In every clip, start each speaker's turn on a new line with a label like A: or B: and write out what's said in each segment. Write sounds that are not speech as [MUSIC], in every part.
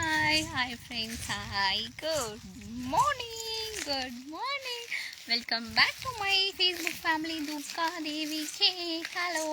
A: Hi hi friends hi good morning good morning welcome back to my Facebook family Durga Devi K hello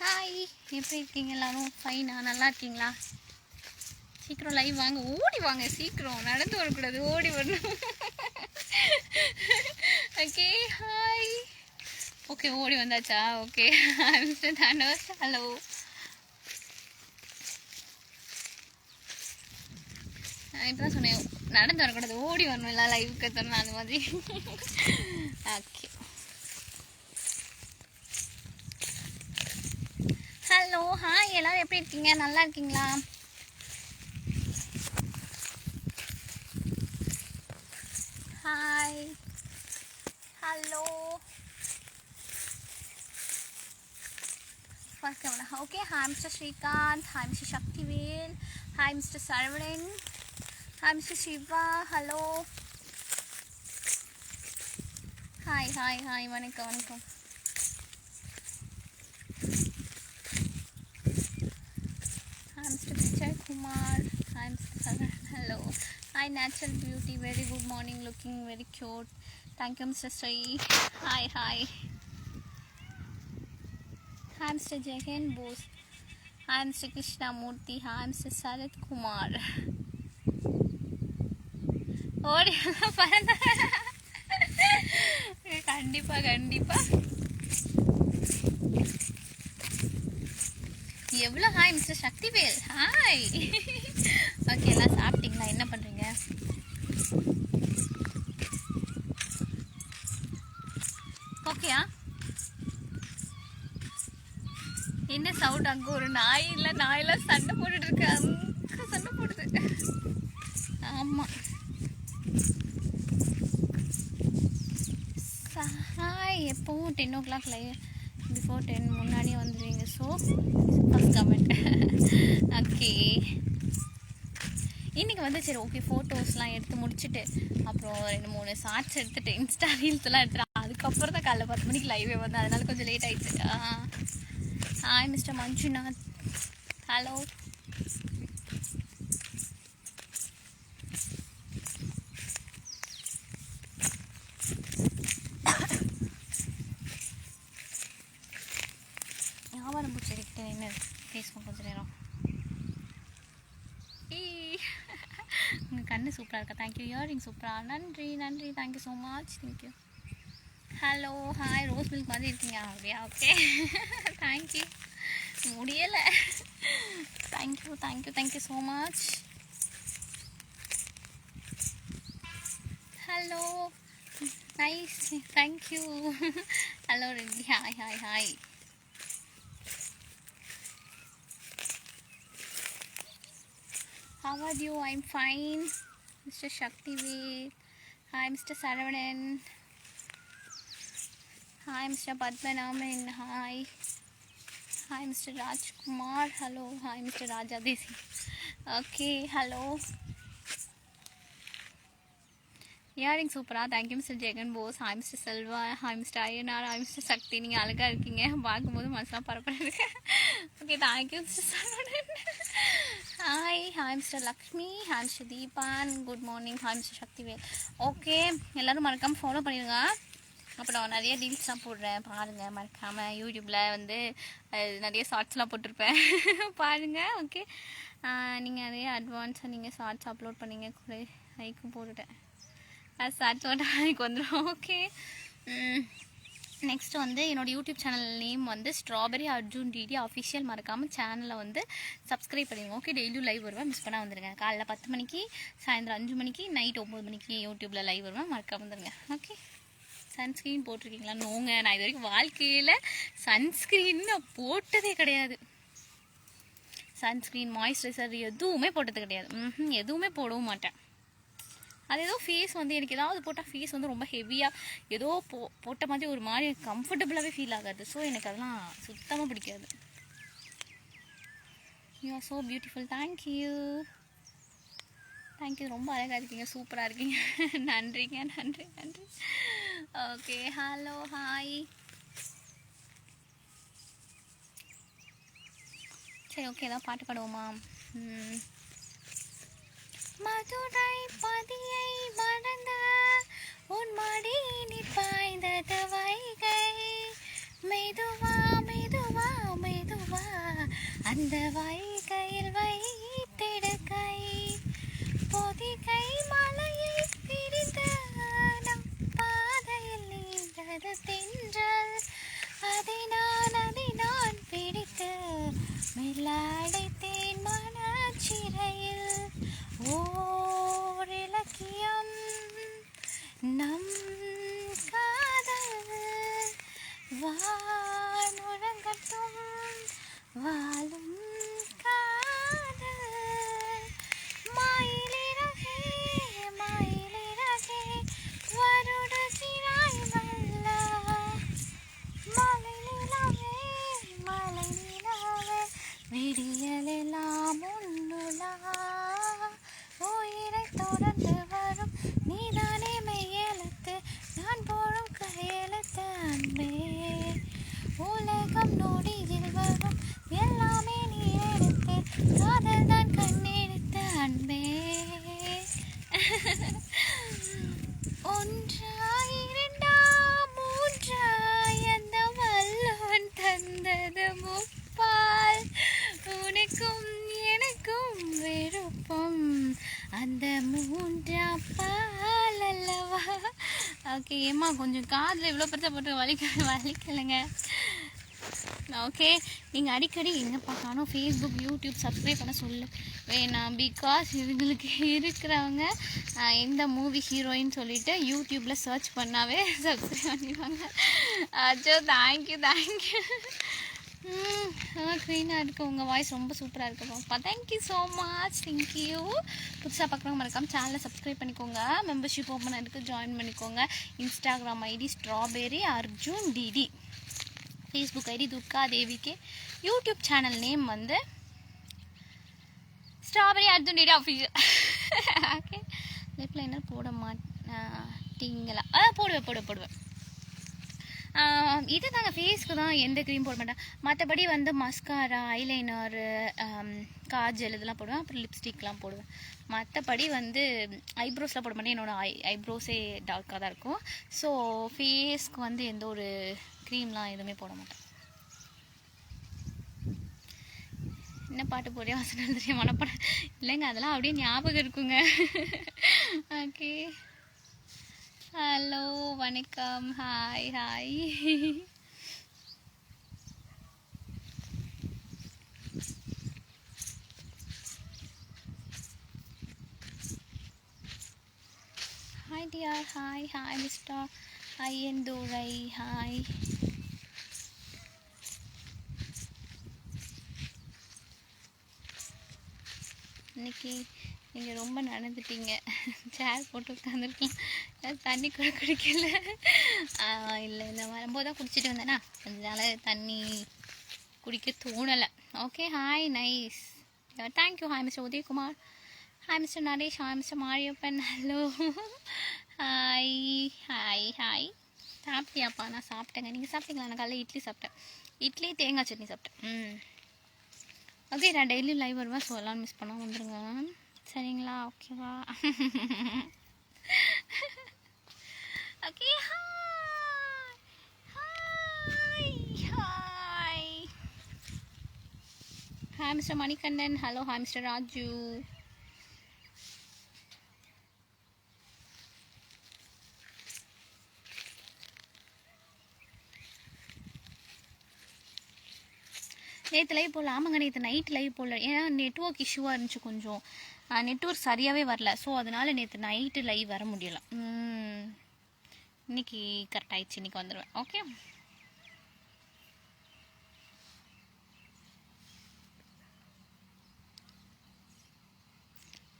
A: hi எப்படி இருக்கீங்க எல்லாரும் ஃபைனா நல்லா இருக்கீங்களா சீக்கிரம் லைவ் வாங்க ஓடி வாங்க சீக்கிரம் நடந்து வரக்கூடாது ஓடி வரணும் ஓகே ஹாய் ஓகே ஓடி வந்தாச்சா ஓகே ஐம் ஹலோ பாயிண்ட் தான் சொன்னேன் நடந்து வரக்கூடாது ஓடி வரணும் இல்லை லைவுக்கு சொன்னேன் அந்த மாதிரி ஓகே ஹலோ ஹாய் எல்லோரும் எப்படி இருக்கீங்க நல்லா இருக்கீங்களா hi hello okay hi mister Srikanth hi mister Sakthivel hi mister Saravanan ஹம்சு Hello. hi, hi. hi. Hi வணக்கம் Hi, Mr. Kumar. I'm Sarah. Hello. Hi, natural beauty. Very good morning. Looking very cute. Thank you, Mr. Sai. Hi, hi. Hi, Mr. Jagan Bose. Hi, Mr. Krishna Murthy. Hi, Mr. Sarat Kumar. ஓடி பறந்த கண்டிப்பா கண்டிப்பா எவ்வளோ hi mister Sakthivel hi okay எல்லாம் சாப்பிட்டீங்களா என்ன பண்ணுறீங்க ஓகேயா என்ன சவுண்ட் அங்கே ஒரு நாய் இல்லை நாயெல்லாம் சண்டை போட்டுட்டு இருக்காங்க ten o'clock live before ten முன்னாடியே வந்துடுவீங்க ஸோ ஃபஸ்ட் கமெண்ட் ஓகே [LAUGHS] இன்றைக்கி வந்து சரி ஓகே ஃபோட்டோஸ்லாம் எடுத்து முடிச்சுட்டு அப்புறம் ரெண்டு மூணு ஷார்ட்ஸ் எடுத்துகிட்டு இன்ஸ்டா ரீல்ஸ்லாம் எடுத்துகிட்டு அதுக்கப்புறம் தான் காலைல பத்து மணிக்கு லைவே வந்து அதனால கொஞ்சம் லேட் ஆகிடுச்சு ஹாய் மிஸ்டர் மஞ்சுநாத் ஹலோ தாவரம் பூச்செடிக்கிட்ட நின்று பேசுவோம் கொஞ்சம் நேரம் உங்கள் கண்ணு சூப்பராக இருக்கா தேங்க்யூ இயரிங் சூப்பராக நன்றி நன்றி thank you so much thank you hello hi rose milk மாதிரி இருக்கீங்க அப்படியா ஓகே தேங்க்யூ முடியலை thank you thank you thank you so much hello nice thank you hello ready hi hi hi How are you? I'm fine. Mr. Shaktived. Hi, Mr. Saravanan. Hi, Mr. Padmanaman. Hi. Hi, Mr. Rajkumar. Hello. Hi, Mr. Rajadesi. Okay, hello. Earrings சூப்பராக thank you mister Jagan Bose hi mister Selva hi mister Ayyanar hi mister Sakthi நீங்கள் அழகாக இருக்கீங்க பார்க்கும்போது மனசெலாம் பரப்பராக இருக்கு okay thank you mister Saravanan hi hi mister Lakshmi hi mister Deepan good morning hi mister Sakthivel okay எல்லோரும் மறக்காமல் ஃபாலோ பண்ணிடுங்க அப்புறம் நிறைய ரீல்ஸ்லாம் போடுறேன் பாருங்கள் மறக்காமல் யூடியூப்பில் வந்து நிறைய ஷார்ட்ஸ்லாம் போட்டிருப்பேன் [LAUGHS] பாருங்கள் ஓகே நீங்கள் நிறைய அட்வான்ஸாக நீங்கள் ஷார்ட்ஸ் அப்லோட் பண்ணீங்க கூட ஐக்கும் போட்டுட்டேன் ஷார்ட்ஸோட ஐக்கு வந்துடும் ஓகே நெக்ஸ்ட் வந்து என்னோடய யூடியூப் சேனல் நேம் வந்து ஸ்ட்ராபெரி அர்ஜுன் டிடி அஃபிஷியல் மறக்காமல் சேனலை வந்து சப்ஸ்கிரைப் பண்ணிடுங்க ஓகே டெய்லியும் லைவ் வருவேன் மிஸ் பண்ணால் வந்துருங்க காலைல பத்து மணிக்கு சாயந்தரம் அஞ்சு மணிக்கு நைட் ஒம்பது மணிக்கு யூடியூப்பில் லைவ் வருவேன் மறக்காமல் வந்துருங்க ஓகே சன்ஸ்க்ரீன் போட்டிருக்கீங்களா நோங்க நான் இது வரைக்கும் வாழ்க்கையில் சன்ஸ்க்ரீன் நான் போட்டதே கிடையாது சன்ஸ்க்ரீன் மாய்ஸ்சரைசர் எதுவுமே போட்டது கிடையாது எதுவுமே போடவும் மாட்டேன் அது ஏதோ ஃபேஸ் வந்து எனக்கு ஏதாவது போட்டால் ஃபேஸ் வந்து ரொம்ப ஹெவியாக ஏதோ போ போட்ட மாதிரி ஒரு மாதிரி கம்ஃபர்டபுளாகவே ஃபீல் ஆகாது ஸோ எனக்கு அதெல்லாம் சுத்தமாக பிடிக்காது you are so beautiful thank you thank you ரொம்ப அழகாக இருக்கீங்க சூப்பராக இருக்கீங்க [LAUGHS] நன்றிங்க நன்றி நன்றி ஓகே ஹலோ ஹாய் சரி ஓகே ஏதாவது பாட்டு பாடுவோமா மதுரை பதியை மறந்த அன்பே உலகம் நொடியில் வரும் எல்லாமே நீ எடுத்து காதல் தான் கண்ணெடுத்த அன்பே ஒன்றா இரண்டா மூன்றா அந்த வல்லோன் தந்தது முப்பால் உனக்கும் எனக்கும் வெறுப்பும் அந்த மூன்றா பால் அல்லவா ஓகே ஏம்மா கொஞ்சம் காதில் இவ்வளோ பெருசாக போட்டு வலிக்க வலிக்கலைங்க ஓகே நீங்கள் அடிக்கடி எங்கே பார்த்தாலும் ஃபேஸ்புக் யூடியூப் சப்ஸ்கிரைப் பண்ண சொல்லு வேணாம் பிகாஸ் இவங்களுக்கு இருக்கிறவங்க எந்த மூவி ஹீரோயின் சொல்லிவிட்டு யூடியூப்பில் சர்ச் பண்ணாவே சப்ஸ்கிரைப் பண்ணிடுவாங்க அச்சோ தேங்க்யூ தேங்க்யூ அதான் க்ளீனாக இருக்குது உங்கள் வாய்ஸ் ரொம்ப சூப்பராக இருக்குது பாப்பா தேங்க்யூ ஸோ மச் தேங்க்யூ புதுசாக பார்க்குறவங்க மறக்காம சேனலை சப்ஸ்கிரைப் பண்ணிக்கோங்க மெம்பர்ஷிப் ஓப்பன் ஆகிருக்கு ஜாயின் பண்ணிக்கோங்க Instagram ID strawberry Arjun DD Facebook ID Durga தேவிக்கு யூடியூப் சேனல் நேம் வந்து strawberry Arjun DD official okay லைஃப்பில் என்ன போட மாட்டீங்களா அதான் போடுவேன் போடுவேன் போடுவேன் இது தாங்க ஃபேஸ்க்கு தான் எந்த க்ரீம் போட மாட்டேன் மற்றபடி வந்து மஸ்காரா ஐலைனரு காஜல் இதெல்லாம் போடுவேன் அப்புறம் லிப்ஸ்டிக்லாம் போடுவேன் மற்றபடி வந்து ஐப்ரோஸ்லாம் போட மாட்டேன் என்னோடய ஐ ஐப்ரோஸே டார்க்காக தான் இருக்கும் ஸோ ஃபேஸ்க்கு வந்து எந்த ஒரு க்ரீம்லாம் எதுவுமே போட மாட்டேன் என்ன பாட்டு போடே வாசனை தெரியும் மனப்பாடம் இல்லைங்க அதெல்லாம் அப்படியே ஞாபகம் இருக்குங்க okay [LAUGHS] Hello, Vanikam. Hi, hi. hi, dear. Hi, hi, Mr. Hi, Endurai. Hi. Nikki. நீங்கள் ரொம்ப நடந்துட்டீங்க சேர் போட்டு உட்காந்துருக்கீங்க தண்ணி கூட குடிக்கல இல்லை இந்த வரும்போது தான் குடிச்சிட்டு வந்தேனா நாள் தண்ணி குடிக்க தோணலை okay hi nice thank you hi mister Udayakumar hi mister Naresh hi mister Mariappan hello hi hi hi சாப்பிட்டியாப்பா நான் சாப்பிட்டேங்க நீங்கள் சாப்பிட்டீங்களா நான் காலையில் இட்லி சாப்பிட்டேன் இட்லி தேங்காய் சட்னி சாப்பிட்டேன் ம் ஓகே நான் டெய்லியும் லைவ் வருவேன் ஸோ எல்லாம் மிஸ் பண்ணால் வந்துடுங்க சரிங்களா ஓகேவா okay hi mister Manikandan hello hi mister Raju நேற்று லைவ் போடல ஆமாங்க நேற்று நைட் லைவ் போடல ஏன்னா நெட்ஒர்க் இஷ்யூவாக இருந்துச்சு கொஞ்சம் நெட்ஒர்க் சரியாகவே வரல ஸோ அதனால் நேற்று நைட்டு லைவ் வர முடியல இன்னைக்கு கரெக்ட் ஆகிடுச்சு இன்னைக்கு வந்துடுவேன் ஓகே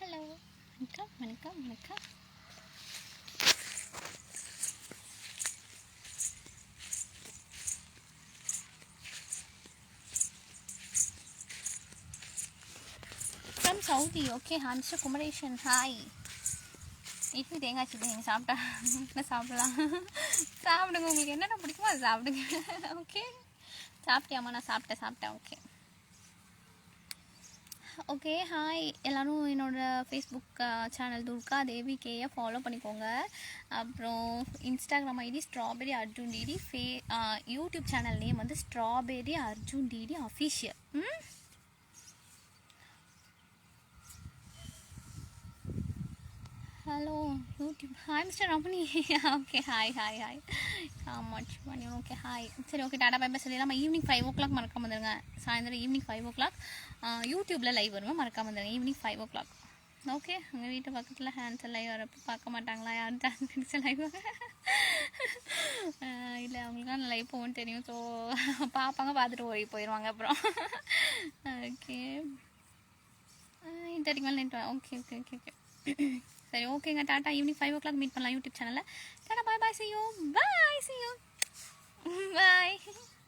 A: ஹலோ வணக்கம் வணக்கம் வணக்கம் Saudi okay Hansa Kumaresan hi idli தேங்காய் சட்னி நீங்கள் சாப்பிட்டா என்ன சாப்பிடலாம் சாப்பிடுங்க உங்களுக்கு என்னென்ன பிடிக்குமோ அதை சாப்பிடுங்க ஓகே சாப்பிட்டியாம்மா நான் சாப்பிட்டேன் சாப்பிட்டேன் ஓகே ஓகே ஹாய் எல்லோரும் என்னோடய ஃபேஸ்புக் சேனல் துர்கா தேவி கேயை ஃபாலோ பண்ணிக்கோங்க அப்புறம் Instagram ID strawberry Arjun DD ஃபே யூடியூப் சேனல் நேம் வந்து ஸ்ட்ராபெரி அர்ஜுன் டிடி அஃபிஷியல் ம் hello YouTube hi mister Ramani okay hi hi hi Kamatchi பண்ணி ஓகே ஹாய் சரி ஓகே டாடா பாய் இல்லாமல் ஈவினிங் ஃபைவ் ஓ கிளாக் மறக்காம வந்துடுங்க சாயந்தரம் ஈவினிங் ஃபைவ் ஓ கிளாக் யூடியூப்பில் லைவ் வருவோம் மறக்காம வந்துடுங்க evening five o'clock okay உங்கள் வீட்டு பக்கத்தில் ஹேண்ட்ஸில் லைவ் வரப்போ பார்க்க மாட்டாங்களா யாரும் டான்ஸ் கிடைச்ச லைவ் இல்லை அவங்களுக்கான லைவ் போகணும்னு தெரியும் ஸோ பார்ப்பாங்க பார்த்துட்டு ஓடி போயிடுவாங்க அப்புறம் ஓகே இன்டர்க்கு மேலே net okay okay okay okay சரி ஓகேங்க tata evening five o'clock meet பண்ணலாம் யூடியூப் சேனலில் tata bye bye see you bye see you பாய்